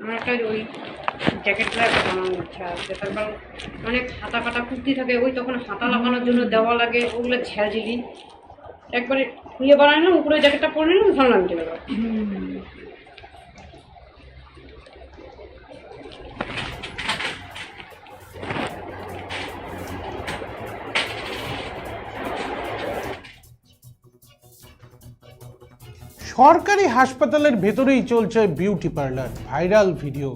আমার একটা ওই জ্যাকেটটা বানানোর ইচ্ছা আছে। তারপর অনেক হাতা কাটা কুর্তি থাকে, ওই তখন হাতা লাগানোর জন্য দেওয়া লাগে, ওগুলো ঝ্যালঝিলি একবারে খুঁজে বানায় না, উপরে জ্যাকেটটা পরে নিলাম ভালো লাগছে সরকারি হাসপাতালের ভেতরেই চলছে বিউটি পার্লার ভাইরাল ভিডিও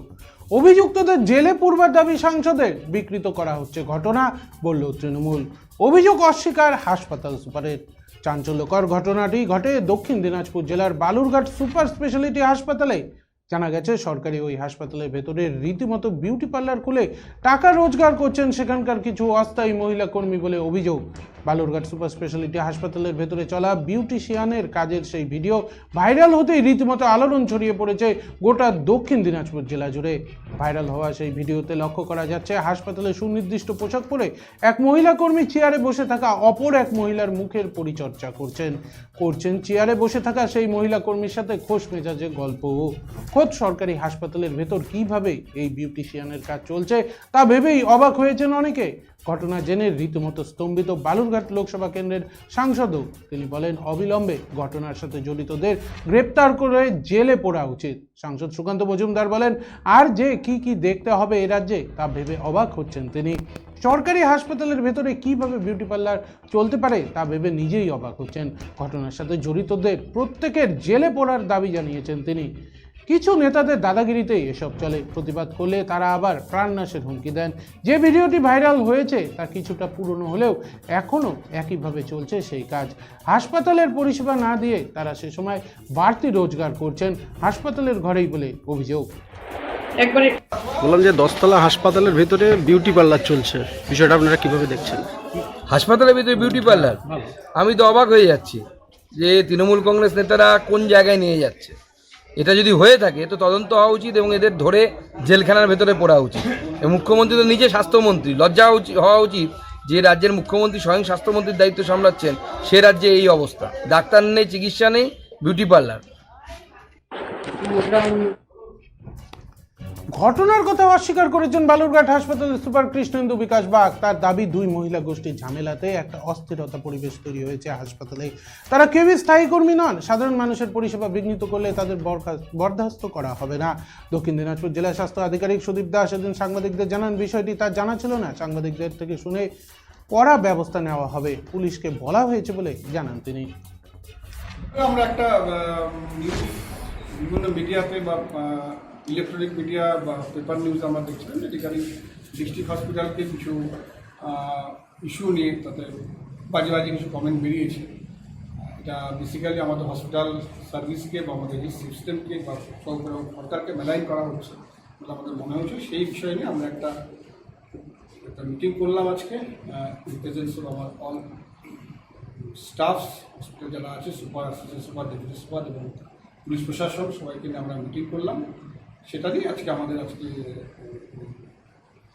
অভিযুক্তদের জেলে পূর্বার দাবি সাংসদের, বিকৃত করা হচ্ছে ঘটনা, বলল তৃণমূল। অভিযোগ অস্বীকার হাসপাতাল সুপারের। চাঞ্চল্যকর ঘটনাটি ঘটে দক্ষিণ দিনাজপুর জেলার বালুরঘাট সুপার স্পেশালিটি হাসপাতালে। জানা গেছে, সরকারি ওই হাসপাতালের ভেতরে রীতিমতো বিউটি পার্লার খুলে টাকা রোজগার করছেন সেখানকার কিছু অস্থায়ী মহিলা কর্মী বলে অভিযোগ। বালুরঘাট সুপার স্পেশালিটি হাসপাতালের ভেতরে চলা বিউটিশিয়ানের কাজের সেই ভিডিও ভাইরাল হতেই রীতিমতো আলোড়ন ছড়িয়ে পড়েছে গোটা দক্ষিণ দিনাজপুর জেলা জুড়ে। ভাইরাল হওয়া সেই ভিডিওতে লক্ষ্য করা যাচ্ছে, হাসপাতালে সুনির্দিষ্ট পোশাক পরে এক মহিলা কর্মী চেয়ারে বসে থাকা অপর এক মহিলার মুখের পরিচর্যা করছেন। করছেন চেয়ারে বসে থাকা সেই মহিলা কর্মীর সাথে খোশ মেজাজে গল্প খোদ সরকারি হাসপাতালের ভেতর কীভাবে এই বিউটিশিয়ানের কাজ চলছে তা ভেবেই অবাক হয়েছেন অনেকে। ঘটনা জেনে রীতিমতো স্তম্ভিত বালুরঘাট লোকসভা কেন্দ্রের সাংসদও তিনি বলেন, অবিলম্বে ঘটনার সাথে জড়িতদের গ্রেপ্তার করে জেলে পড়া উচিত। সাংসদ সুকান্ত মজুমদার বলেন, আর যে কি কি দেখতে হবে এ রাজ্যে তা ভেবে অবাক হচ্ছেন তিনি। সরকারি হাসপাতালের ভেতরে কীভাবে বিউটি পার্লার চলতে পারে তা ভেবে নিজেই অবাক হচ্ছেন। ঘটনার সাথে জড়িতদের প্রত্যেকের জেলে পড়ার দাবি জানিয়েছেন তিনি। কিছু নেতাদের দাদাগিরিতেই এসব চলে। প্রতিবাদ করলে তারা আবার প্রাণনাশের হুমকি দেন। যে ভিডিওটি ভাইরাল হয়েছে তা কিছুটা পুরনো হলেও এখনও একইভাবে চলছে সেই কাজ। হাসপাতালের পরিষেবা না দিয়ে তারা সে সময় বাড়তি রোজগার করছেন হাসপাতালের ঘরেই বলে অভিযোগ। একবারে বললাম যে দশতলা হাসপাতালের ভেতরে বিউটি পার্লার চলছে। বিষয়টা আপনারা কীভাবে দেখছেন? হাসপাতালের ভিতরে বিউটি পার্লার আমি তো অবাক হয়ে যাচ্ছি যে তৃণমূল কংগ্রেস নেতারা কোন জায়গায় নিয়ে যাচ্ছে? এটা যদি হয়ে থাকে, তো তদন্ত হওয়া উচিত এবং এদের ধরে জেলখানার ভেতরে পড়া উচিত। মুখ্যমন্ত্রী তো নিজে স্বাস্থ্যমন্ত্রী, লজ্জা হওয়া উচিত যে রাজ্যের মুখ্যমন্ত্রী স্বয়ং স্বাস্থ্যমন্ত্রীর দায়িত্ব সামলাচ্ছেন, সে রাজ্যে এই অবস্থা। ডাক্তার নেই, চিকিৎসা নেই বিউটি পার্লার ঘটনার কথা অস্বীকার করেছেন বালুরঘাট হাসপাতালের সুপার কৃষ্ণেন্দু বিকাশ বাগ। তার দাবি, দুই মহিলা গোষ্ঠীর ঝামেলাতে একটা অস্থিরতা পরিবেশ তৈরি হয়েছে হাসপাতালে। তারা কেউই স্থায়ী কর্মী নন। সাধারণ মানুষের পরিষেবা বিঘ্নিত করলে তাদের বরখা- বরখাস্ত করা হবে না। দক্ষিণ দিনাজপুর জেলা স্বাস্থ্য আধিকারিক সুদীপ দাস এদিন সাংবাদিকদের জানান, বিষয়টি তার জানা ছিল না। সাংবাদিকদের থেকে শুনে কড়া ব্যবস্থা নেওয়া হবে। পুলিশকে বলা হয়েছে বলে জানান তিনি। আমরা একটা বিভিন্ন মিডিয়াতে বা ইলেকট্রনিক মিডিয়া বা পেপার নিউজ আমরা দেখছিলাম যে ডিস্ট্রিক্ট হসপিটালকে কিছু ইস্যু নিয়ে তাতে বাজে বাজে কিছু কমেন্ট বেরিয়েছে। এটা বেসিক্যালি আমাদের হসপিটাল সার্ভিসকে বা আমাদের এই সিস্টেমকে বা সরকারকে মেলাইন করা হচ্ছে বলে আমাদের মনে হচ্ছে। সেই বিষয় নিয়ে আমরা একটা একটা মিটিং করলাম আজকে প্রেজেন্স অফ আমার অল স্টাফস হসপিটাল যারা আছে, super assistant super deputy super এবং পুলিশ প্রশাসন সবাইকে নিয়ে আমরা মিটিং করলাম। সেটা নিয়ে আজকে আমাদের আজকে